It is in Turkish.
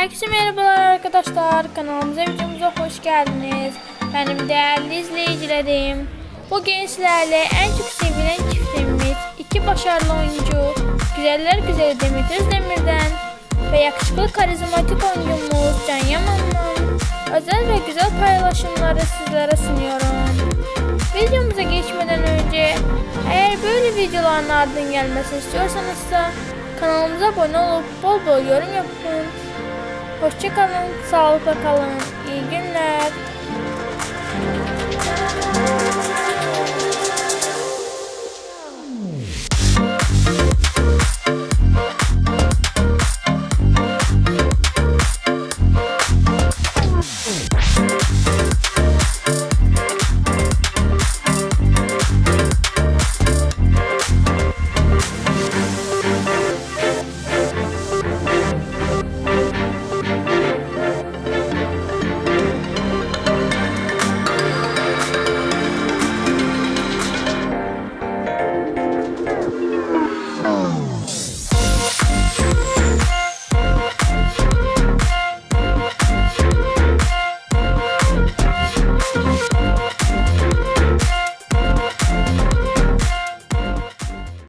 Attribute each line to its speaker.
Speaker 1: Herkese merhabalar arkadaşlar. Kanalımıza videomuza hoş geldiniz. Benim değerli izleyicilerim. Bugün sizlerle en çok sevilen çiftimiz iki başarılı oyuncu Güzeller Güzeli Demet Özdemir'den ve yakışıklı karizmatik oyuncumuz Can Yaman'ın özel ve güzel paylaşımları sizlere sunuyorum. Videomuza geçmeden önce eğer böyle videoların ardından gelmesini istiyorsanız da kanalımıza abone olup bol bol yorum yapın. Hoşçakalın, sağlıkla kalın, iyi günler.